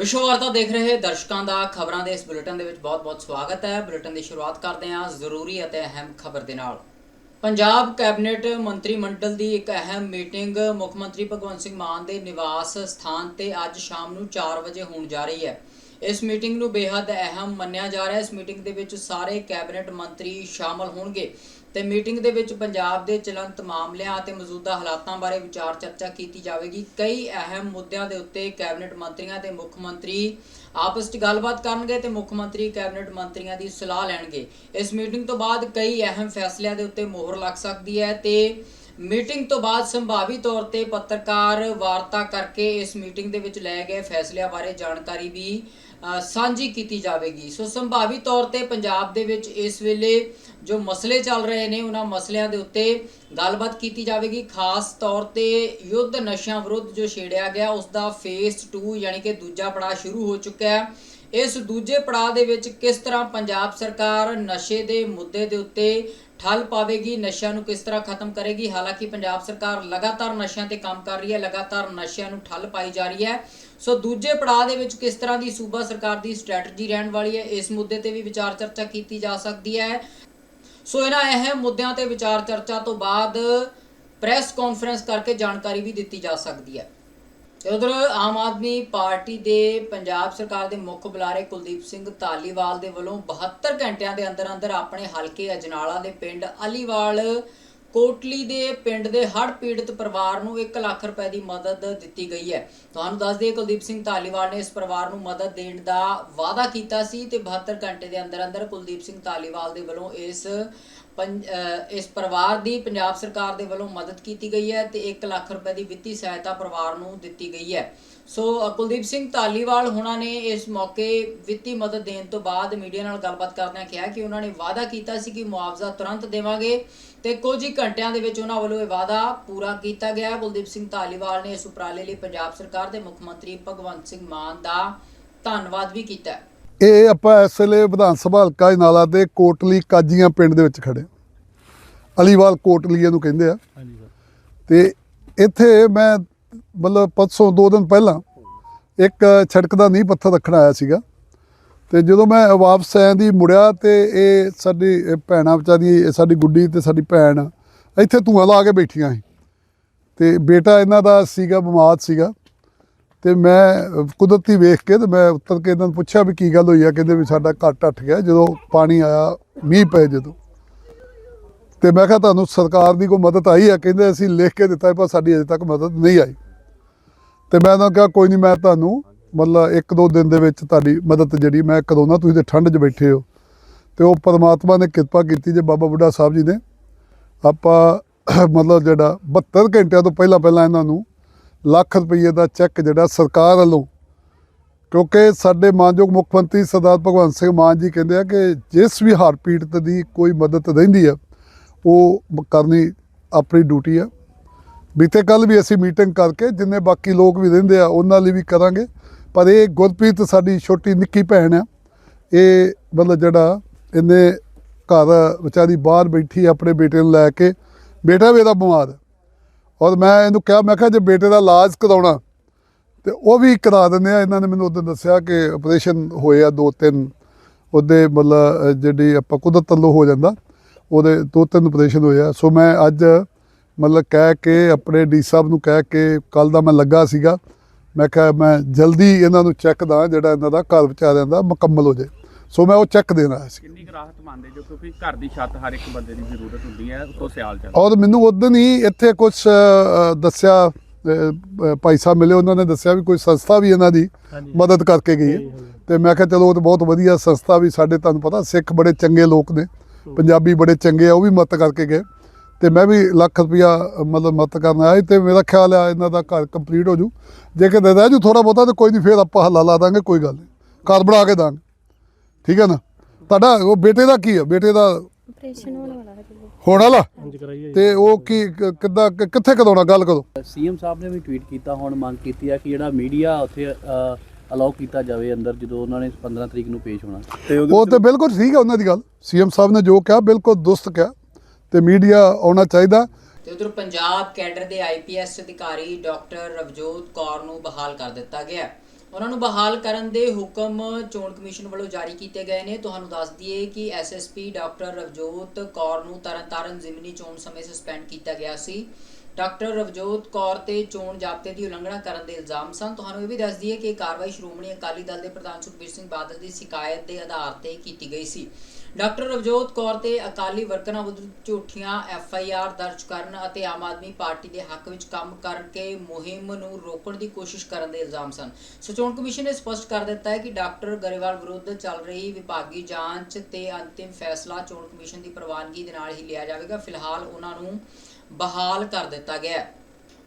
ਵਿਸ਼ਵ ਵਾਰਤਾ ਦੇਖ ਰਹੇ ਦਰਸ਼ਕਾਂ ਦਾ ਖਬਰਾਂ ਦੇ ਇਸ ਬੁਲੇਟਿਨ ਦੇ ਵਿੱਚ ਬਹੁਤ-ਬਹੁਤ ਸਵਾਗਤ ਹੈ। ਬੁਲੇਟਿਨ ਦੀ ਸ਼ੁਰੂਆਤ ਕਰਦੇ ਹਾਂ ਜ਼ਰੂਰੀ ਅਤੇ ਅਹਿਮ ਖਬਰ ਦੇ ਨਾਲ। ਪੰਜਾਬ ਕੈਬਨਿਟ ਮੰਤਰੀ ਮੰਡਲ ਦੀ ਇੱਕ ਅਹਿਮ ਮੀਟਿੰਗ ਮੁੱਖ ਮੰਤਰੀ ਭਗਵੰਤ ਸਿੰਘ ਮਾਨ ਦੇ ਨਿਵਾਸ ਸਥਾਨ ਤੇ ਅੱਜ ਸ਼ਾਮ ਨੂੰ 4 ਵਜੇ ਹੋਣ ਜਾ ਰਹੀ ਹੈ। ਇਸ ਮੀਟਿੰਗ ਨੂੰ ਬੇहद ਅਹਿਮ ਮੰਨਿਆ ਜਾ ਰਿਹਾ ਹੈ। ਇਸ ਮੀਟਿੰਗ ਦੇ ਵਿੱਚ ਸਾਰੇ ਕੈਬਨਿਟ ਮੰਤਰੀ ਸ਼ਾਮਲ ਹੋਣਗੇ ਤੇ ਮੀਟਿੰਗ ਦੇ ਵਿੱਚ ਪੰਜਾਬ ਦੇ ਚਲੰਤ ਮਾਮਲਿਆਂ ਅਤੇ ਮੌਜੂਦਾ ਹਾਲਾਤਾਂ ਬਾਰੇ ਵਿਚਾਰ ਚਰਚਾ ਕੀਤੀ ਜਾਵੇਗੀ। ਕਈ ਅਹਿਮ ਮੁੱਦਿਆਂ ਦੇ ਉੱਤੇ ਕੈਬਨਿਟ ਮੰਤਰੀਆਂ ਤੇ ਮੁੱਖ ਮੰਤਰੀ ਆਪਸ ਵਿੱਚ ਗੱਲਬਾਤ ਕਰਨਗੇ ਤੇ ਮੁੱਖ ਮੰਤਰੀ ਕੈਬਨਿਟ ਮੰਤਰੀਆਂ ਦੀ ਸਲਾਹ ਲੈਣਗੇ। ਇਸ ਮੀਟਿੰਗ ਤੋਂ ਬਾਅਦ ਕਈ ਅਹਿਮ ਫੈਸਲਿਆਂ ਦੇ ਉੱਤੇ ਮੋਹਰ ਲੱਗ ਸਕਦੀ ਹੈ ਤੇ ਮੀਟਿੰਗ ਤੋਂ ਬਾਅਦ ਸੰਭਾਵੀ ਤੌਰ ਤੇ ਪੱਤਰਕਾਰ ਵਾਰਤਾ ਕਰਕੇ ਇਸ ਮੀਟਿੰਗ ਦੇ ਵਿੱਚ ਲਏ ਗਏ ਫੈਸਲਿਆਂ ਬਾਰੇ ਜਾਣਕਾਰੀ ਵੀ ਸਾਂਝੀ ਕੀਤੀ ਜਾਵੇਗੀ। ਸੋ ਸੰਭਾਵੀ ਤੌਰ ਤੇ ਪੰਜਾਬ ਦੇ ਵਿੱਚ ਇਸ ਵੇਲੇ ਜੋ ਮਸਲੇ ਚੱਲ ਰਹੇ ਨੇ, ਉਹਨਾਂ ਮਸਲਿਆਂ ਦੇ ਉੱਤੇ ਗੱਲਬਾਤ ਕੀਤੀ ਜਾਵੇਗੀ। ਖਾਸ ਤੌਰ ਤੇ ਯੁੱਧ ਨਸ਼ਿਆਂ ਵਿਰੁੱਧ ਜੋ ਛੇੜਿਆ ਗਿਆ ਉਸ ਦਾ ਫੇਸ 2 ਯਾਨੀ ਕਿ ਦੂਜਾ ਪੜਾਅ ਸ਼ੁਰੂ ਹੋ ਚੁੱਕਾ ਹੈ। ਇਸ ਦੂਜੇ ਪੜਾਅ ਦੇ ਵਿੱਚ ਕਿਸ ਤਰ੍ਹਾਂ ਪੰਜਾਬ ਸਰਕਾਰ ਨਸ਼ੇ ਦੇ ਮੁੱਦੇ ਦੇ ਉੱਤੇ ਠੱਲ ਪਾਵੇਗੀ, ਨਸ਼ਿਆਂ ਨੂੰ ਕਿਸ ਤਰ੍ਹਾਂ ਖਤਮ ਕਰੇਗੀ? ਹਾਲਾਂਕਿ ਪੰਜਾਬ ਸਰਕਾਰ ਲਗਾਤਾਰ ਨਸ਼ਿਆਂ ਤੇ ਕੰਮ ਕਰ ਰਹੀ ਹੈ, ਲਗਾਤਾਰ ਨਸ਼ਿਆਂ ਨੂੰ ਠੱਲ ਪਾਈ ਜਾ ਰਹੀ ਹੈ। ਸੋ ਦੂਜੇ ਪੜਾਅ ਦੇ ਵਿੱਚ ਕਿਸ ਤਰ੍ਹਾਂ ਦੀ ਸੂਬਾ ਸਰਕਾਰ ਦੀ ਸਟ੍ਰੈਟਜੀ ਰਹਿਣ ਵਾਲੀ ਹੈ, ਇਸ ਮੁੱਦੇ ਤੇ ਵੀ ਵਿਚਾਰ ਚਰਚਾ ਕੀਤੀ ਜਾ ਸਕਦੀ ਹੈ। ਸੋ ਇਹਨਾਂ ਅਹਿਮ ਮੁੱਦਿਆਂ ਤੇ ਵਿਚਾਰ ਚਰਚਾ ਤੋਂ ਬਾਅਦ ਪ੍ਰੈਸ ਕਾਨਫਰੰਸ ਕਰਕੇ ਜਾਣਕਾਰੀ ਵੀ ਦਿੱਤੀ ਜਾ ਸਕਦੀ ਹੈ। ਤੇ ਉਧਰ ਆਮ ਆਦਮੀ ਪਾਰਟੀ ਦੇ ਪੰਜਾਬ ਸਰਕਾਰ ਦੇ ਮੁੱਖ ਬੁਲਾਰੇ ਕੁਲਦੀਪ ਸਿੰਘ ਧਾਲੀਵਾਲ ਦੇ ਵੱਲੋਂ 72 ਘੰਟਿਆਂ ਦੇ ਅੰਦਰ ਅੰਦਰ ਆਪਣੇ ਹਲਕੇ ਅਜਨਾਲਾ ਦੇ ਪਿੰਡ ਅਲੀਵਾਲ ਕੋਟਲੀ ਦੇ ਪਿੰਡ ਦੇ ਹੜ੍ਹ ਪੀੜਤ ਪਰਿਵਾਰ ਨੂੰ 1 ਲੱਖ ਰੁਪਏ ਦੀ ਮਦਦ ਦਿੱਤੀ ਗਈ ਹੈ। ਤੁਹਾਨੂੰ ਦੱਸ ਦਈਏ, ਕੁਲਦੀਪ ਸਿੰਘ ਧਾਲੀਵਾਲ ਨੇ ਇਸ ਪਰਿਵਾਰ ਨੂੰ ਮਦਦ ਦੇਣ ਦਾ ਵਾਅਦਾ ਕੀਤਾ ਸੀ ਤੇ 72 ਘੰਟੇ ਦੇ ਅੰਦਰ ਅੰਦਰ ਕੁਲਦੀਪ ਸਿੰਘ ਧਾਲੀਵਾਲ ਦੇ ਵੱਲੋਂ ਇਸ ਇਸ ਪਰਿਵਾਰ ਦੀ ਪੰਜਾਬ ਸਰਕਾਰ ਦੇ ਵੱਲੋਂ ਮਦਦ ਕੀਤੀ ਗਈ ਹੈ ਤੇ 1 ਲੱਖ ਰੁਪਏ ਦੀ ਵਿੱਤੀ ਸਹਾਇਤਾ ਪਰਿਵਾਰ ਨੂੰ ਦਿੱਤੀ ਗਈ ਹੈ। ਸੋ ਕੁਲਦੀਪ ਸਿੰਘ ਧਾਲੀਵਾਲ ਹੁਣਾਂ ਨੇ ਇਸ ਮੌਕੇ ਵਿੱਤੀ ਮਦਦ ਦੇਣ ਤੋਂ ਬਾਅਦ ਮੀਡੀਆ ਨਾਲ ਗੱਲਬਾਤ ਕਰਦਿਆਂ ਕਿਹਾ ਕਿ ਉਹਨਾਂ ਨੇ ਵਾਅਦਾ ਕੀਤਾ ਸੀ ਕਿ ਮੁਆਵਜ਼ਾ ਤੁਰੰਤ ਦੇਵਾਂਗੇ ਤੇ ਕੁਝ ਹੀ ਘੰਟਿਆਂ ਦੇ ਵਿੱਚ ਉਹਨਾਂ ਵੱਲੋਂ ਇਹ ਵਾਅਦਾ ਪੂਰਾ ਕੀਤਾ ਗਿਆ। ਕੁਲਦੀਪ ਸਿੰਘ ਧਾਲੀਵਾਲ ਨੇ ਇਸ ਉਪਰਾਲੇ ਲਈ ਪੰਜਾਬ ਸਰਕਾਰ ਦੇ ਮੁੱਖ ਮੰਤਰੀ ਭਗਵੰਤ ਸਿੰਘ ਮਾਨ ਦਾ ਧੰਨਵਾਦ ਵੀ ਕੀਤਾ ਇਹ ਆਪਾਂ ਇਸ ਵੇਲੇ ਵਿਧਾਨ ਸਭਾ ਹਲਕਾ ਨਾਲਾ ਦੇ ਕੋਟਲੀ ਕਾਜੀਆਂ ਪਿੰਡ ਦੇ ਵਿੱਚ ਖੜੇ। ਅਲੀਵਾਲ ਕੋਟਲੀ ਇਹਨੂੰ ਕਹਿੰਦੇ ਆ। ਹਾਂਜੀ ਸਰ। ਤੇ ਇੱਥੇ ਮੈਂ ਮਤਲਬ ਪਰਸੋਂ ਦੋ ਦਿਨ ਪਹਿਲਾਂ ਇੱਕ ਛੜਕ ਦਾ ਨੀਂਹ ਪੱਥਰ ਰੱਖਣ ਆਇਆ ਸੀਗਾ। ਤੇ ਜਦੋਂ ਮੈਂ ਵਾਪਸ ਆਇਆ ਦੀ ਮੁੜਿਆ ਤੇ ਇਹ ਸਾਡੀ ਭੈਣਾਂ ਵਿਚਾਰੀ ਸਾਡੀ ਗੁੱਡੀ ਤੇ ਸਾਡੀ ਭੈਣ ਇੱਥੇ ਧੂਆਂ ਲਾ ਕੇ ਬੈਠੀਆਂ ਸੀ। ਤੇ ਬੇਟਾ ਇਹਨਾਂ ਦਾ ਸੀਗਾ ਬਿਮਾਰ ਸੀਗਾ। ਤੇ ਮੈਂ ਕੁਦਰਤੀ ਵੇਖ ਕੇ ਤੇ ਮੈਂ ਉੱਤਰ ਕੇ ਇਹਨਾਂ ਨੂੰ ਪੁੱਛਿਆ ਵੀ ਕੀ ਗੱਲ ਹੋਈ ਆ, ਕਹਿੰਦੇ ਵੀ ਸਾਡਾ ਘਰ ਟੱਟ ਗਿਆ, ਜਦੋਂ ਪਾਣੀ ਆਇਆ, ਮੀਂਹ ਪਏ ਜਦੋਂ। ਤੇ ਮੈਂ ਕਿਹਾ ਤੁਹਾਨੂੰ ਸਰਕਾਰ ਦੀ ਕੋਈ ਮਦਦ ਆਈ ਆ? ਕਹਿੰਦੇ ਅਸੀਂ ਲਿਖ ਕੇ ਦਿੱਤਾ ਪਰ ਸਾਡੀ ਅਜੇ ਤੱਕ ਮਦਦ ਨਹੀਂ ਆਈ। ਤੇ ਮੈਂ ਉਹਨਾਂ ਕਿਹਾ, ਕੋਈ ਨਹੀਂ, ਮੈਂ ਤੁਹਾਨੂੰ ਮਤਲਬ ਇੱਕ ਦੋ ਦਿਨ ਦੇ ਵਿੱਚ ਤੁਹਾਡੀ ਮਦਦ ਜਿਹੜੀ, ਮੈਂ ਕਰਾਉਣਾ ਤੁਸੀਂ ਤੇ ਠੰਡ 'ਚ ਬੈਠੇ ਹੋ। ਤੇ ਉਹ ਪਰਮਾਤਮਾ ਨੇ ਕਿਰਪਾ ਕੀਤੀ ਜੇ ਬਾਬਾ ਬੁੱਢਾ ਸਾਹਿਬ ਜੀ ਨੇ। ਆਪਾਂ ਮਤਲਬ ਜਿਹੜਾ 72 ਘੰਟਿਆਂ ਤੋਂ ਪਹਿਲਾਂ ਪਹਿਲਾਂ ਇਹਨਾਂ ਨੂੰ ਲੱਖ ਰੁਪਏ ਦਾ ਚੈੱਕ ਜਿਹੜਾ ਸਰਕਾਰ ਵੱਲੋਂ, ਕਿਉਂਕਿ ਸਾਡੇ ਮਾਨਯੋਗ ਮੁੱਖ ਮੰਤਰੀ ਸਰਦਾਰ ਭਗਵੰਤ ਸਿੰਘ ਮਾਨ ਜੀ ਕਹਿੰਦੇ ਆ ਕਿ ਜਿਸ ਵੀ ਹਾਰ ਪੀੜਤ ਦੀ ਕੋਈ ਮਦਦ ਰਹਿੰਦੀ ਆ, ਉਹ ਕਰਨੀ ਆਪਣੀ ਡਿਊਟੀ ਆ। ਬੀਤੇ ਕੱਲ ਵੀ ਅਸੀਂ ਮੀਟਿੰਗ ਕਰਕੇ ਜਿੰਨੇ ਬਾਕੀ ਲੋਕ ਵੀ ਰਹਿੰਦੇ ਆ, ਉਹਨਾਂ ਲਈ ਵੀ ਕਰਾਂਗੇ। ਪਰ ਇਹ ਗੁਰਪ੍ਰੀਤ ਸਾਡੀ ਛੋਟੀ ਨਿੱਕੀ ਭੈਣ ਆ, ਇਹ ਮਤਲਬ ਜਿਹੜਾ ਇਹਨੇ ਘਰ ਵਿਚਾਰੀ ਬਾਹਰ ਬੈਠੀ ਆਪਣੇ ਬੇਟੇ ਨੂੰ ਲੈ ਕੇ। ਬੇਟਾ ਵੀ ਇਹਦਾ ਬਿਮਾਰ ਔਰ ਮੈਂ ਇਹਨੂੰ ਕਿਹਾ, ਮੈਂ ਕਿਹਾ ਜੇ ਬੇਟੇ ਦਾ ਇਲਾਜ ਕਰਾਉਣਾ, ਤੇ ਉਹ ਵੀ ਕਰਾ ਦਿੰਦੇ ਆ। ਇਹਨਾਂ ਨੇ ਮੈਨੂੰ ਉਦੋਂ ਦੱਸਿਆ ਕਿ ਆਪਰੇਸ਼ਨ ਹੋਏ ਆ ਦੋ ਤਿੰਨ। ਉਹਦੇ ਮਤਲਬ ਜਿਹੜੀ ਆਪਾਂ ਕੁਦਰਤ ਵੱਲੋਂ ਹੋ ਜਾਂਦਾ, ਉਹਦੇ ਦੋ ਤਿੰਨ ਆਪਰੇਸ਼ਨ ਹੋਏ ਆ। ਸੋ ਮੈਂ ਅੱਜ ਮਤਲਬ ਕਹਿ ਕੇ, ਆਪਣੇ ਡੀ ਸਾਹਿਬ ਨੂੰ ਕਹਿ ਕੇ ਕੱਲ ਦਾ ਮੈਂ ਲੱਗਾ ਸੀਗਾ। ਮੈਂ ਕਿਹਾ, ਮੈਂ ਜਲਦੀ ਇਹਨਾਂ ਨੂੰ ਚੈੱਕ ਦਾਂ, ਜਿਹੜਾ ਇਹਨਾਂ ਦਾ ਘਰ ਵਿਚਾਰਿਆਂ ਦਾ ਮੁਕੰਮਲ ਹੋ ਜਾਏ। ਸੋ ਮੈਂ ਉਹ ਚੈੱਕ ਦੇਣ ਆਇਆ ਸੀ। ਕਿੰਨੀ ਰਾਹਤ ਮੰਨਦੇ ਜੋ ਕਿਉਂਕਿ ਘਰ ਦੀ ਛੱਤ ਹਰ ਇੱਕ ਬੰਦੇ ਦੀ ਜ਼ਰੂਰਤ ਹੁੰਦੀ ਹੈ ਉਤੋਂ ਸਿਆਲ ਚੱਲ ਔਰ ਮੈਨੂੰ ਉਦੋਂ ਹੀ ਇੱਥੇ ਕੁਝ ਦੱਸਿਆ ਭਾਈ ਸਾਹਿਬ ਮਿਲੇ ਉਹਨਾਂ ਨੇ ਦੱਸਿਆ ਵੀ ਕੋਈ ਸੰਸਥਾ ਵੀ ਇਹਨਾਂ ਦੀ ਮਦਦ ਕਰਕੇ ਗਈ ਹੈ। ਤੇ ਮੈਂ ਕਿਹਾ ਚਲੋ ਉਹ ਤਾਂ ਬਹੁਤ ਵਧੀਆ ਸੰਸਥਾ ਵੀ ਸਾਡੇ ਤੁਹਾਨੂੰ ਪਤਾ ਸਿੱਖ ਬੜੇ ਚੰਗੇ ਲੋਕ ਨੇ ਪੰਜਾਬੀ ਬੜੇ ਚੰਗੇ ਆ ਉਹ ਵੀ ਮਦਦ ਕਰਕੇ ਗਏ। ਤੇ ਮੈਂ ਵੀ ਲੱਖ ਰੁਪਇਆ ਮਤਲਬ ਮਦਦ ਕਰਨ ਆਇਆ ਸੀ ਤੇ ਮੇਰਾ ਖਿਆਲ ਆ ਇਹਨਾਂ ਦਾ ਘਰ ਕੰਪਲੀਟ ਹੋ ਜੂ। ਜੇ ਕਿ ਦੇ ਜੂ ਥੋੜਾ ਬਹੁਤਾ ਤੇ ਕੋਈ ਨਹੀਂ ਫੇਰ ਆਪਾਂ ਹੱਲਾ ਲਾ ਦਾਂਗੇ ਕੋਈ ਗੱਲ ਨਹੀਂ। ਘਰ ਬਣਾ ਕੇ ਦਾਂਗੇ। ਠੀਕ ਹੈ ਨਾ? ਤੁਹਾਡਾ ਉਹ ਬੇਟੇ ਦਾ ਕੀ ਹੈ? ਬੇਟੇ ਦਾ ਆਪਰੇਸ਼ਨ ਹੋਣ ਵਾਲਾ ਹੈ ਜੀ। ਹੋਣ ਵਾਲਾ? ਤੇ ਉਹ ਕੀ ਕ- ਕਿੱਦਾਂ ਕਿ- ਕਿੱਥੇ ਕਰਾਉਣਾ ਗੱਲ ਕਰੋ। ਸੀਐਮ ਸਾਹਿਬ ਨੇ ਵੀ ਟਵੀਟ ਕੀਤਾ ਹੁਣ ਮੰਗ ਕੀਤੀ ਆ ਕਿ ਜਿਹੜਾ ਮੀਡੀਆ ਉੱਥੇ ਅਲਾਉ ਕੀਤਾ ਜਾਵੇ ਅੰਦਰ ਜਦੋਂ ਉਹਨਾਂ ਨੇ 15 ਤਰੀਕ ਨੂੰ ਪੇਸ਼ ਹੋਣਾ। ਉਹ ਤੇ ਬਿਲਕੁਲ ਠੀਕ ਹੈ ਉਹਨਾਂ ਦੀ ਗੱਲ। ਸੀਐਮ ਸਾਹਿਬ ਨੇ ਜੋ ਕਿਹਾ ਬਿਲਕੁਲ ਦੁਸਤ ਕਿਹਾ। ਤੇ ਮੀਡੀਆ ਆਉਣਾ ਚਾਹੀਦਾ। ਤੇ ਉਧਰ ਪੰਜਾਬ ਕੈਡਰ ਦੇ ਆਈਪੀਐਸ ਅਧਿਕਾਰੀ ਡਾਕਟਰ ਰਵਜੋਤ ਕੌਰ ਨੂੰ ਬਹਾਲ ਕਰ ਦਿੱਤਾ ਗਿਆ। ਹੈ। ਉਹਨਾਂ ਨੂੰ ਬਹਾਲ ਕਰਨ ਦੇ ਹੁਕਮ ਚੋਣ ਕਮਿਸ਼ਨ ਵੱਲੋਂ ਜਾਰੀ ਕੀਤੇ ਗਏ ਨੇ। ਤੁਹਾਨੂੰ ਦੱਸ ਦਈਏ ਕਿ ਐਸਐਸਪੀ ਡਾਕਟਰ ਰਵਜੋਤ ਕੌਰ ਨੂੰ ਤਰਨਤਾਰਨ ਜ਼ਿਮਨੀ ਚੋਣ ਸਮੇਂ ਸਸਪੈਂਡ ਕੀਤਾ ਗਿਆ ਸੀ। ਡਾਕਟਰ ਰਵਜੋਤ ਕੌਰ ਤੇ ਚੋਣ ਜ਼ਾਬਤੇ ਦੀ ਉਲੰਘਣਾ ਕਰਨ ਦੇ ਇਲਜ਼ਾਮ ਸਨ। ਤੁਹਾਨੂੰ ਇਹ ਵੀ ਦੱਸ ਦਈਏ ਕਿ ਕਾਰਵਾਈ ਸ਼੍ਰੋਮਣੀ ਅਕਾਲੀ ਦਲ ਦੇ ਪ੍ਰਧਾਨ ਸੁਖਬੀਰ ਸਿੰਘ ਬਾਦਲ ਦੀ ਸ਼ਿਕਾਇਤ ਦੇ ਆਧਾਰ ਤੇ ਕੀਤੀ ਗਈ ਸੀ। ਡਾਕਟਰ ਨਵਜੋਤ ਕੌਰ ਤੇ ਅਕਾਲੀ ਵਰਕਰਾਂ ਵਿਰੁੱਧ ਝੂਠੀਆਂ ਐਫ ਆਈ ਆਰ ਦਰਜ ਕਰਨ ਅਤੇ ਆਮ ਆਦਮੀ ਪਾਰਟੀ ਦੇ ਹੱਕ ਵਿੱਚ ਕੰਮ ਕਰਕੇ ਮੁਹਿੰਮ ਨੂੰ ਰੋਕਣ ਦੀ ਕੋਸ਼ਿਸ਼ ਕਰਨ ਦੇ ਇਲਜ਼ਾਮ ਸਨ। ਸੋ ਚੋਣ ਕਮਿਸ਼ਨ ਨੇ ਸਪਸ਼ਟ ਕਰ ਦਿੱਤਾ ਹੈ ਕਿ ਡਾਕਟਰ ਗਰੇਵਾਲ ਵਿਰੁੱਧ ਚੱਲ ਰਹੀ ਵਿਭਾਗੀ ਜਾਂਚ ਤੇ ਅੰਤਿਮ ਫੈਸਲਾ ਚੋਣ ਕਮਿਸ਼ਨ ਦੀ ਪ੍ਰਵਾਨਗੀ ਦੇ ਨਾਲ ਹੀ ਲਿਆ ਜਾਵੇਗਾ। ਫਿਲਹਾਲ ਉਹਨਾਂ ਨੂੰ ਬਹਾਲ ਕਰ ਦਿੱਤਾ ਗਿਆ ਹੈ।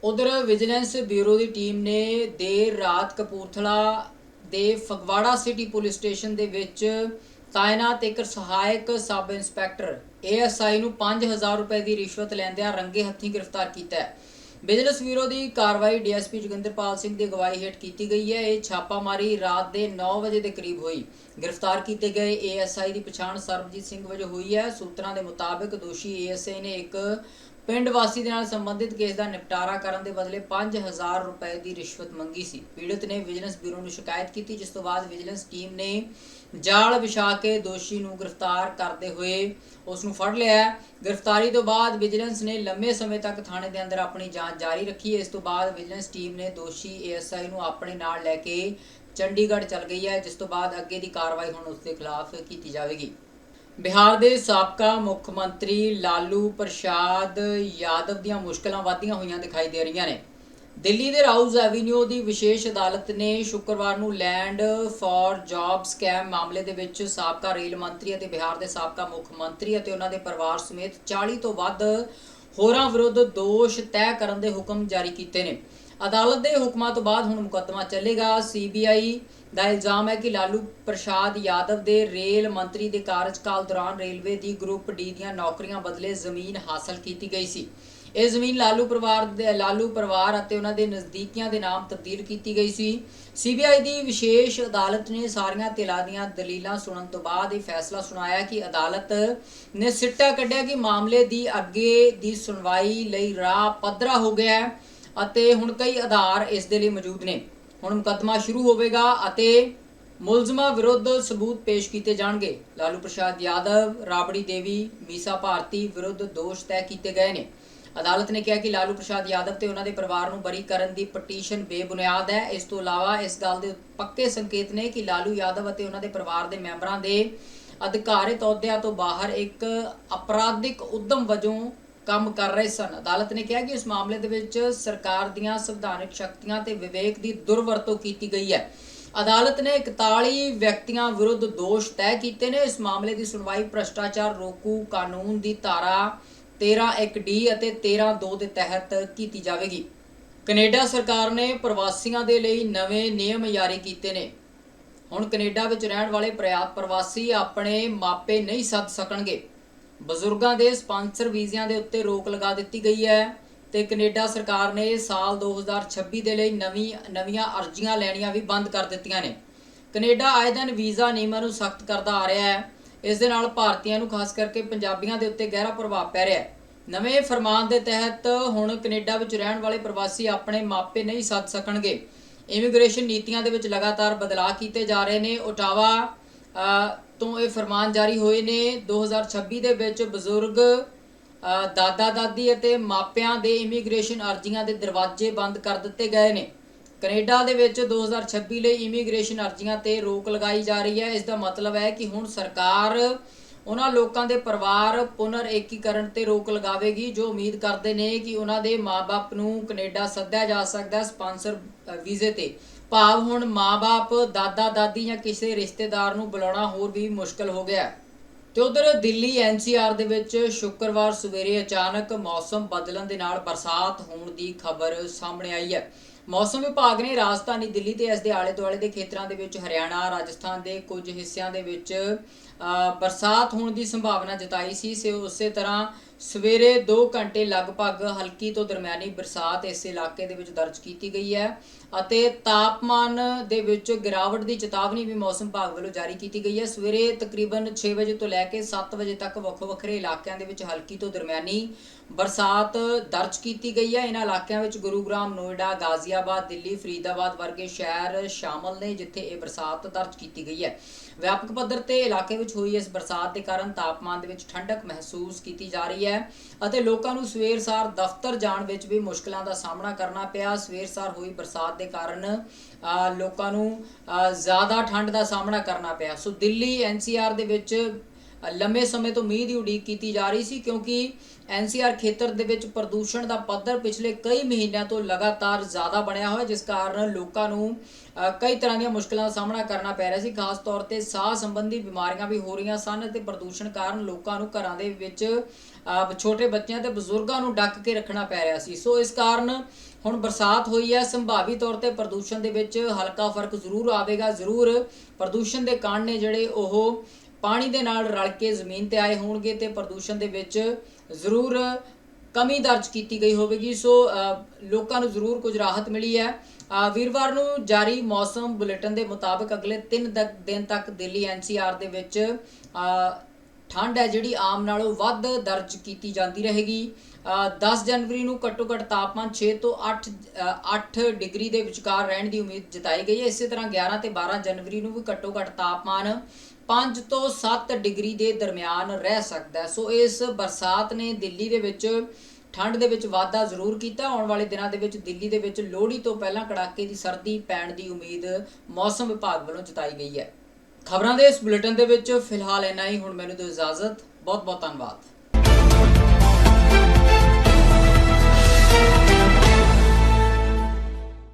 ਉਧਰ ਵਿਜੀਲੈਂਸ ਬਿਊਰੋ ਦੀ ਟੀਮ ਨੇ ਦੇਰ ਰਾਤ ਕਪੂਰਥਲਾ ਦੇ ਫਗਵਾੜਾ ਸਿਟੀ ਪੁਲਿਸ ਸਟੇਸ਼ਨ ਦੇ ਵਿੱਚ ਤਾਇਨਾਤ ਇੱਕ ਸਹਾਇਕ ਸਬ ਇੰਸਪੈਕਟਰ ਏਐਸਆਈ ਨੂੰ 5000 ਰੁਪਏ ਦੀ ਰਿਸ਼ਵਤ ਲੈਂਦਿਆਂ ਰੰਗੇ ਹੱਥੀਂ ਗ੍ਰਿਫਤਾਰ ਕੀਤਾ ਹੈ। ਬਿਜਨਸ ਬਿਊਰੋ ਦੀ ਕਾਰਵਾਈ ਡੀਐਸਪੀ ਜੋਗਿੰਦਰਪਾਲ ਸਿੰਘ ਦੀ ਅਗਵਾਈ ਹੇਠ ਕੀਤੀ ਗਈ ਹੈ। ਇਹ ਛਾਪਾਮਾਰੀ ਰਾਤ ਦੇ 9 ਵਜੇ ਦੇ ਕਰੀਬ ਹੋਈ। ਗ੍ਰਿਫਤਾਰ ਕੀਤੇ ਗਏ ਏਐਸਆਈ ਦੀ ਪਛਾਣ ਸਰਬਜੀਤ ਸਿੰਘ ਵਜੋਂ ਹੋਈ ਹੈ। ਸੂਤਰਾਂ ਦੇ ਮੁਤਾਬਕ ਦੋਸ਼ੀ ਏਐਸਆਈ ਨੇ ਇੱਕ ਪਿੰਡ ਵਾਸੀ ਦੇ ਨਾਲ ਸੰਬੰਧਿਤ ਕੇਸ ਦਾ ਨਿਪਟਾਰਾ ਕਰਨ ਦੇ ਬਦਲੇ 5000 ਰੁਪਏ ਦੀ ਰਿਸ਼ਵਤ ਮੰਗੀ ਸੀ। ਪੀੜਤ ਨੇ ਵਿਜੀਲੈਂਸ ਬਿਊਰੋ ਨੂੰ ਸ਼ਿਕਾਇਤ ਕੀਤੀ, ਜਿਸ ਤੋਂ ਬਾਅਦ ਵਿਜੀਲੈਂਸ ਟੀਮ ਨੇ ਜਾਲ ਵਿਛਾ ਕੇ ਦੋਸ਼ੀ ਨੂੰ ਗ੍ਰਿਫਤਾਰ ਕਰਦੇ ਹੋਏ ਉਸ ਨੂੰ ਫੜ ਲਿਆ ਗ੍ਰਿਫਤਾਰੀ ਤੋਂ ਬਾਅਦ ਵਿਜੀਲੈਂਸ ਨੇ ਲੰਮੇ ਸਮੇਂ ਤੱਕ ਥਾਣੇ ਦੇ ਅੰਦਰ ਆਪਣੀ ਜਾਂਚ ਜਾਰੀ ਰੱਖੀ ਹੈ। ਇਸ ਤੋਂ ਬਾਅਦ ਵਿਜੀਲੈਂਸ ਟੀਮ ਨੇ ਦੋਸ਼ੀ ਏਐਸਆਈ ਨੂੰ ਆਪਣੇ ਨਾਲ ਲੈ ਕੇ ਚੰਡੀਗੜ੍ਹ ਚਲ ਗਈ ਹੈ, ਜਿਸ ਤੋਂ ਬਾਅਦ ਅੱਗੇ ਦੀ ਕਾਰਵਾਈ ਹੁਣ ਉਸ ਦੇ ਖਿਲਾਫ ਕੀਤੀ ਜਾਵੇਗੀ। ਬਿਹਾਰ ਦੇ ਸਾਬਕਾ ਮੁੱਖ ਮੰਤਰੀ ਲਾਲੂ ਪ੍ਰਸ਼ਾਦ ਯਾਦਵ ਦੀਆਂ ਮੁਸ਼ਕਲਾਂ ਵਧੀਆਂ ਹੋਈਆਂ ਦਿਖਾਈ ਦੇ ਰਹੀਆਂ ਨੇ। ਦਿੱਲੀ ਦੇ ਰਾਊਜ਼ ਐਵੀਨਿਊ ਦੀ ਵਿਸ਼ੇਸ਼ ਅਦਾਲਤ ਨੇ ਸ਼ੁੱਕਰਵਾਰ ਨੂੰ ਲੈਂਡ ਫਾਰ ਜੌਬ ਸਕੈਮ ਮਾਮਲੇ ਦੇ ਵਿੱਚ ਸਾਬਕਾ ਰੇਲ ਮੰਤਰੀ ਅਤੇ ਬਿਹਾਰ ਦੇ ਸਾਬਕਾ ਮੁੱਖ ਮੰਤਰੀ ਅਤੇ ਉਹਨਾਂ ਦੇ ਪਰਿਵਾਰ ਸਮੇਤ 40 ਤੋਂ ਵੱਧ ਹੋਰਾਂ ਵਿਰੁੱਧ ਦੋਸ਼ ਤੈਅ ਕਰਨ ਦੇ ਹੁਕਮ ਜਾਰੀ ਕੀਤੇ ਨੇ। ਅਦਾਲਤ ਦੇ ਹੁਕਮਾਂ ਤੋਂ ਬਾਅਦ ਹੁਣ ਮੁਕੱਦਮਾ ਚੱਲੇਗਾ। ਸੀਬੀਆਈ ਦਾ ਇਲਜ਼ਾਮ ਹੈ ਕਿ ਲਾਲੂ ਪ੍ਰਸ਼ਾਦ ਯਾਦਵ ਦੇ ਰੇਲ ਮੰਤਰੀ ਦੇ ਕਾਰਜਕਾਲ ਦੌਰਾਨ ਰੇਲਵੇ ਦੀ ਗਰੁੱਪ ਡੀ ਦੀਆਂ ਨੌਕਰੀਆਂ ਬਦਲੇ ਜ਼ਮੀਨ ਹਾਸਲ ਕੀਤੀ ਗਈ ਸੀ। ਇਹ ਜ਼ਮੀਨ ਲਾਲੂ ਪਰਿਵਾਰ ਦੇ, ਲਾਲੂ ਪਰਿਵਾਰ ਅਤੇ ਉਹਨਾਂ ਦੇ ਨਜ਼ਦੀਕੀਆਂ ਦੇ ਨਾਮ ਤਬਦੀਲ ਕੀਤੀ ਗਈ ਸੀ। ਸੀਬੀਆਈ ਦੀ ਵਿਸ਼ੇਸ਼ ਅਦਾਲਤ ਨੇ ਸਾਰੀਆਂ ਧਿਰਾਂ ਦੀਆਂ ਦਲੀਲਾਂ ਸੁਣਨ ਤੋਂ ਬਾਅਦ ਇਹ ਫੈਸਲਾ ਸੁਣਾਇਆ ਕਿ ਅਦਾਲਤ ਨੇ ਸਿੱਟਾ ਕੱਢਿਆ ਕਿ ਮਾਮਲੇ ਦੀ ਅੱਗੇ ਦੀ ਸੁਣਵਾਈ ਲਈ ਰਾਹ ਪੱਧਰਾ ਹੋ ਗਿਆ ਹੈ ਅਤੇ ਹੁਣ ਕਈ ਆਧਾਰ ਇਸ ਦੇ ਲਈ ਮੌਜੂਦ ਨੇ। ਹੁਣ ਮੁਕੱਦਮਾ ਸ਼ੁਰੂ ਹੋਵੇਗਾ ਅਤੇ ਮੁਲਜ਼ਮਾਂ ਵਿਰੁੱਧ ਸਬੂਤ ਪੇਸ਼ ਕੀਤੇ ਜਾਣਗੇ। ਲਾਲੂ ਪ੍ਰਸ਼ਾਦ ਯਾਦਵ, ਰਾਬੜੀ ਦੇਵੀ, ਮੀਸਾ ਭਾਰਤੀ ਵਿਰੁੱਧ ਦੋਸ਼ ਤੈਅ ਕੀਤੇ ਗਏ ਨੇ। ਅਦਾਲਤ ਨੇ ਕਿਹਾ ਕਿ ਲਾਲੂ ਪ੍ਰਸ਼ਾਦ ਯਾਦਵ ਤੇ ਉਹਨਾਂ ਦੇ ਪਰਿਵਾਰ ਨੂੰ ਬਰੀ ਕਰਨ ਦੀ ਪਟੀਸ਼ਨ ਬੇਬੁਨਿਆਦ ਹੈ। ਇਸ ਤੋਂ ਇਲਾਵਾ ਇਸ ਗੱਲ ਦੇ ਪੱਕੇ ਸੰਕੇਤ ਨੇ ਕਿ ਲਾਲੂ ਯਾਦਵ ਅਤੇ ਉਹਨਾਂ ਦੇ ਪਰਿਵਾਰ ਦੇ ਮੈਂਬਰਾਂ ਦੇ ਅਧਿਕਾਰਿਤ ਅਹੁਦਿਆਂ ਤੋਂ ਬਾਹਰ ਇੱਕ ਅਪਰਾਧਿਕ ਉਦਮ ਵਜੋਂ ਕੰਮ ਕਰ ਰਹੇ ਸਨ। ਅਦਾਲਤ ਨੇ ਕਿਹਾ ਕਿ ਇਸ ਮਾਮਲੇ ਦੇ ਵਿੱਚ ਸਰਕਾਰ ਦੀਆਂ ਸੰਵਿਧਾਨਕ ਸ਼ਕਤੀਆਂ ਤੇ ਵਿਵੇਕ ਦੀ ਦੁਰਵਰਤੋਂ ਕੀਤੀ ਗਈ ਹੈ। ਅਦਾਲਤ ਨੇ 41 ਵਿਅਕਤੀਆਂ ਵਿਰੁੱਧ ਦੋਸ਼ ਤੈਅ ਕੀਤੇ ਨੇ। ਇਸ ਮਾਮਲੇ ਦੀ ਸੁਣਵਾਈ ਭ੍ਰਸ਼ਟਾਚਾਰ ਰੋਕੂ ਕਾਨੂੰਨ ਦੀ ਧਾਰਾ 13(1)d ਅਤੇ 13(2) ਦੇ ਤਹਿਤ ਕੀਤੀ ਜਾਵੇਗੀ। ਕੈਨੇਡਾ ਸਰਕਾਰ ਨੇ ਪ੍ਰਵਾਸੀਆਂ ਦੇ ਲਈ ਨਵੇਂ ਨਿਯਮ ਜਾਰੀ ਕੀਤੇ ਨੇ। ਹੁਣ ਕੈਨੇਡਾ ਵਿੱਚ ਰਹਿਣ ਵਾਲੇ ਪ੍ਰਿਆ- ਪ੍ਰਵਾਸੀ ਆਪਣੇ ਮਾਪੇ ਨਹੀਂ ਸੱਦ ਸਕਣਗੇ। ਬਜ਼ੁਰਗਾਂ ਦੇ ਸਪਾਂਸਰ ਵੀਜ਼ਿਆਂ ਦੇ ਉੱਤੇ ਰੋਕ ਲਗਾ ਦਿੱਤੀ ਗਈ ਹੈ ਤੇ ਕੈਨੇਡਾ ਸਰਕਾਰ ਨੇ ਸਾਲ 2026 ਦੇ ਲਈ ਨਵੀਂ, ਨਵੀਆਂ ਅਰਜ਼ੀਆਂ ਲੈਣੀਆਂ ਵੀ ਬੰਦ ਕਰ ਦਿੱਤੀਆਂ ਨੇ। ਕੈਨੇਡਾ ਆਏ ਦਿਨ ਵੀਜ਼ਾ ਨਿਯਮਾਂ ਨੂੰ ਸਖਤ ਕਰਦਾ ਆ ਰਿਹਾ ਹੈ। ਇਸ ਦੇ ਨਾਲ ਭਾਰਤੀਆਂ ਨੂੰ ਖਾਸ ਕਰਕੇ ਪੰਜਾਬੀਆਂ ਦੇ ਉੱਤੇ ਗਹਿਰਾ ਪ੍ਰਭਾਵ ਪੈ ਰਿਹਾ ਹੈ। ਨਵੇਂ ਫਰਮਾਨ ਦੇ ਤਹਿਤ ਹੁਣ ਕੈਨੇਡਾ ਵਿੱਚ ਰਹਿਣ ਵਾਲੇ ਪ੍ਰਵਾਸੀ ਆਪਣੇ ਮਾਪੇ ਨਹੀਂ ਸੱਦ ਸਕਣਗੇ। ਇਮੀਗ੍ਰੇਸ਼ਨ ਨੀਤੀਆਂ ਦੇ ਵਿੱਚ ਲਗਾਤਾਰ ਬਦਲਾਅ ਕੀਤੇ ਜਾ ਰਹੇ ਨੇ। ਓਟਾਵਾ ਤੋਂ ਇਹ ਫਰਮਾਨ ਜਾਰੀ ਹੋਏ ਨੇ। 2026 ਦੇ ਵਿੱਚ ਬਜ਼ੁਰਗ ਦਾਦਾ ਦਾਦੀ ਅਤੇ ਮਾਪਿਆਂ ਦੇ ਇਮੀਗ੍ਰੇਸ਼ਨ ਅਰਜ਼ੀਆਂ ਦੇ ਦਰਵਾਜ਼ੇ ਬੰਦ ਕਰ ਦਿੱਤੇ ਗਏ ਨੇ। ਕੈਨੇਡਾ ਦੇ ਵਿੱਚ 2026 ਲਈ ਇਮੀਗ੍ਰੇਸ਼ਨ ਅਰਜ਼ੀਆਂ ਤੇ ਰੋਕ ਲਗਾਈ ਜਾ ਰਹੀ ਹੈ। ਇਸ ਦਾ ਮਤਲਬ ਹੈ ਕਿ ਹੁਣ ਸਰਕਾਰ ਉਹਨਾਂ ਲੋਕਾਂ ਦੇ ਪਰਿਵਾਰ ਪੁਨਰ ਏਕੀਕਰਨ ਤੇ ਰੋਕ ਲਗਾਵੇਗੀ, ਜੋ ਉਮੀਦ ਕਰਦੇ ਨੇ ਕਿ ਉਹਨਾਂ ਦੇ ਮਾਪੇ ਨੂੰ ਕੈਨੇਡਾ ਸੱਦਿਆ ਜਾ ਸਕਦਾ ਹੈ ਸਪਾਂਸਰ ਵੀਜ਼ੇ ਤੇ। ਭਾਵ ਹੁਣ ਮਾਪੇ ਦਾਦਾ ਦਾਦੀ ਜਾਂ ਕਿਸੇ ਰਿਸ਼ਤੇਦਾਰ ਨੂੰ ਬੁਲਾਉਣਾ ਹੋਰ ਵੀ ਮੁਸ਼ਕਲ ਹੋ ਗਿਆ ਹੈ। ਤੇ ਉਧਰ ਦਿੱਲੀ ਐਨਸੀਆਰ ਦੇ ਵਿੱਚ ਸ਼ੁੱਕਰਵਾਰ ਸਵੇਰੇ ਅਚਾਨਕ ਮੌਸਮ ਬਦਲਣ ਦੇ ਨਾਲ ਬਰਸਾਤ ਹੋਣ ਦੀ ਖਬਰ ਸਾਹਮਣੇ ਆਈ ਹੈ। ਮੌਸਮ ਵਿਭਾਗ ਨੇ ਰਾਜਧਾਨੀ ਦਿੱਲੀ ਤੇ ਇਸ ਦੇ ਆਲੇ-ਦੁਆਲੇ ਦੇ ਖੇਤਰਾਂ ਦੇ ਵਿੱਚ ਹਰਿਆਣਾ ਰਾਜਸਥਾਨ ਦੇ ਕੁਝ ਹਿੱਸਿਆਂ ਦੇ ਵਿੱਚ ਅ, ਬਰਸਾਤ ਹੋਣ ਦੀ ਸੰਭਾਵਨਾ ਜਤਾਈ ਸੀ। ਸੇ ਉਸੇ ਤਰ੍ਹਾਂ ਸਵੇਰੇ 2 ਘੰਟੇ ਲਗਭਗ ਹਲਕੀ ਤੋਂ ਦਰਮਿਆਨੀ ਬਰਸਾਤ ਇਸ ਇਲਾਕੇ ਦੇ ਵਿੱਚ ਦਰਜ ਕੀਤੀ ਗਈ ਹੈ ਅਤੇ ਤਾਪਮਾਨ ਦੇ ਵਿੱਚ ਗਿਰਾਵਟ ਦੀ ਚੇਤਾਵਨੀ ਵੀ ਮੌਸਮ ਵਿਭਾਗ ਵੱਲੋਂ ਜਾਰੀ ਕੀਤੀ ਗਈ ਹੈ। ਸਵੇਰੇ ਤਕਰੀਬਨ 6 ਵਜੇ ਤੋਂ ਲੈ ਕੇ 7 ਵਜੇ ਤੱਕ ਵੱਖੋ ਵੱਖਰੇ ਇਲਾਕਿਆਂ ਦੇ ਵਿੱਚ ਹਲਕੀ ਤੋਂ ਦਰਮਿਆਨੀ ਬਰਸਾਤ ਦਰਜ ਕੀਤੀ ਗਈ ਹੈ। ਇਹਨਾਂ ਇਲਾਕਿਆਂ ਵਿੱਚ ਗੁਰੂਗ੍ਰਾਮ, ਨੋਇਡਾ, ਗਾਜ਼ੀਆਬਾਦ, ਦਿੱਲੀ, ਫਰੀਦਾਬਾਦ ਵਰਗੇ ਸ਼ਹਿਰ ਸ਼ਾਮਲ ਨੇ ਜਿੱਥੇ ਇਹ ਬਰਸਾਤ ਦਰਜ ਕੀਤੀ ਗਈ ਹੈ। ਵਿਆਪਕ ਪੱਧਰ ਤੇ ਇਲਾਕੇ ਵਿੱਚ ਹੋਈ ਇਸ ਬਰਸਾਤ ਦੇ ਕਾਰਨ ਤਾਪਮਾਨ ਦੇ ਵਿੱਚ ਠੰਡਕ ਮਹਿਸੂਸ ਕੀਤੀ ਜਾ ਰਹੀ ਹੈ। ਅਤੇ ਲੋਕਾਂ ਨੂੰ ਸਵੇਰ ਸਾਰ ਦਫ਼ਤਰ ਜਾਣ ਵਿੱਚ ਵੀ ਮੁਸ਼ਕਲਾਂ ਦਾ ਸਾਹਮਣਾ ਕਰਨਾ ਪਿਆ। ਸਵੇਰ ਸਾਰ ਹੋਈ ਬਰਸਾਤ ਦੇ ਕਾਰਨ ਅ, ਲੋਕਾਂ ਨੂੰ ਅ, ਜ਼ਿਆਦਾ ਠੰਡ ਦਾ ਸਾਹਮਣਾ ਕਰਨਾ ਪਿਆ। ਸੋ ਦਿੱਲੀ ਐਨਸੀਆਰ ਦੇ ਵਿੱਚ ਲੰਮੇ ਸਮੇਂ ਤੋਂ ਮੀਂਹ ਦੀ ਉਡੀਕ ਕੀਤੀ ਜਾ ਰਹੀ ਸੀ ਕਿਉਂਕਿ ਐਨਸੀਆਰ ਖੇਤਰ ਦੇ ਵਿੱਚ ਪ੍ਰਦੂਸ਼ਣ ਦਾ ਪੱਧਰ ਪਿਛਲੇ ਕਈ ਮਹੀਨਿਆਂ ਤੋਂ ਲਗਾਤਾਰ ਜ਼ਿਆਦਾ ਬਣਿਆ ਹੋਇਆ, ਜਿਸ ਕਾਰਨ ਲੋਕਾਂ ਨੂੰ ਕਈ ਤਰ੍ਹਾਂ ਦੀਆਂ ਮੁਸ਼ਕਲਾਂ ਦਾ ਸਾਹਮਣਾ ਕਰਨਾ ਪੈ ਰਿਹਾ ਸੀ। ਖਾਸ ਤੌਰ ਤੇ ਸਾਹ ਸੰਬੰਧੀ ਬਿਮਾਰੀਆਂ ਵੀ ਹੋ ਰਹੀਆਂ ਸਨ ਤੇ ਪ੍ਰਦੂਸ਼ਣ ਕਾਰਨ ਲੋਕਾਂ ਨੂੰ ਘਰਾਂ ਦੇ ਵਿੱਚ ਛੋਟੇ ਬੱਚਿਆਂ ਤੇ ਬਜ਼ੁਰਗਾਂ ਨੂੰ ਡੱਕ ਕੇ ਰੱਖਣਾ ਪੈ ਰਿਹਾ ਸੀ। ਸੋ ਇਸ ਕਾਰਨ ਹੁਣ ਬਰਸਾਤ ਹੋਈ ਹੈ। ਸੰਭਾਵੀ ਤੌਰ ਤੇ ਪ੍ਰਦੂਸ਼ਣ ਦੇ ਵਿੱਚ ਹਲਕਾ ਫ਼ਰਕ ਜ਼ਰੂਰ ਆਵੇਗਾ। ਜ਼ਰੂਰ ਪ੍ਰਦੂਸ਼ਣ ਦੇ ਕਾਰਨ ਨੇ ਜਿਹੜੇ ਉਹ ਪਾਣੀ ਦੇ ਨਾਲ ਰਲ ਕੇ ਜ਼ਮੀਨ ਤੇ ਆਏ ਹੋਣਗੇ ਤੇ ਪ੍ਰਦੂਸ਼ਣ ਦੇ ਵਿੱਚ ਜ਼ਰੂਰ ਕਮੀ ਦਰਜ ਕੀਤੀ ਗਈ ਹੋਵੇਗੀ। ਸੋ ਲੋਕਾਂ ਨੂੰ ਜ਼ਰੂਰ ਕੁਝ ਰਾਹਤ ਮਿਲੀ ਹੈ। ਵੀਰਵਾਰ ਨੂੰ ਜਾਰੀ ਮੌਸਮ ਬੁਲੇਟਿਨ ਦੇ ਮੁਤਾਬਕ ਅਗਲੇ 3 ਦਿਨ ਤੱਕ ਦਿੱਲੀ ਐਨਸੀਆਰ ਦੇ ਵਿੱਚ ਠੰਡ ਹੈ ਜਿਹੜੀ ਆਮ ਨਾਲੋਂ ਵੱਧ ਦਰਜ ਕੀਤੀ ਜਾਂਦੀ ਰਹੇਗੀ। ਅ, 10 ਜਨਵਰੀ ਨੂੰ ਘੱਟੋ ਘੱਟ ਤਾਪਮਾਨ 6 ਤੋਂ 8 ਅ, 8 ਡਿਗਰੀ ਦੇ ਵਿਚਕਾਰ ਰਹਿਣ ਦੀ ਉਮੀਦ ਜਤਾਈ ਗਈ ਹੈ। ਇਸੇ ਤਰ੍ਹਾਂ 11 ਤੇ 12 ਜਨਵਰੀ ਨੂੰ ਵੀ ਘੱਟੋ ਘੱਟ ਤਾਪਮਾਨ 5 ਤੋਂ 7 ਡਿਗਰੀ ਦੇ ਦਰਮਿਆਨ ਰਹਿ ਸਕਦਾ ਹੈ। ਸੋ ਇਸ ਬਰਸਾਤ ਨੇ ਦਿੱਲੀ ਦੇ ਵਿੱਚ ਠੰਡ ਦੇ ਵਿੱਚ ਵਾਧਾ ਜ਼ਰੂਰ ਕੀਤਾ। ਆਉਣ ਵਾਲੇ ਦਿਨਾਂ ਦੇ ਵਿੱਚ ਦਿੱਲੀ ਦੇ ਵਿੱਚ ਲੋਹੜੀ ਤੋਂ ਪਹਿਲਾਂ ਕੜਾਕੇ ਦੀ ਸਰਦੀ ਪੈਣ ਦੀ ਉਮੀਦ ਮੌਸਮ ਵਿਭਾਗ ਵੱਲੋਂ ਜਤਾਈ ਗਈ ਹੈ। ਖਬਰਾਂ ਦੇ ਇਸ ਬੁਲੇਟਿਨ ਦੇ ਵਿੱਚ ਫਿਲਹਾਲ ਇੰਨਾ ਹੀ। ਹੁਣ ਮੈਨੂੰ ਦਿਓ ਇਜਾਜ਼ਤ। ਬਹੁਤ ਬਹੁਤ ਧੰਨਵਾਦ।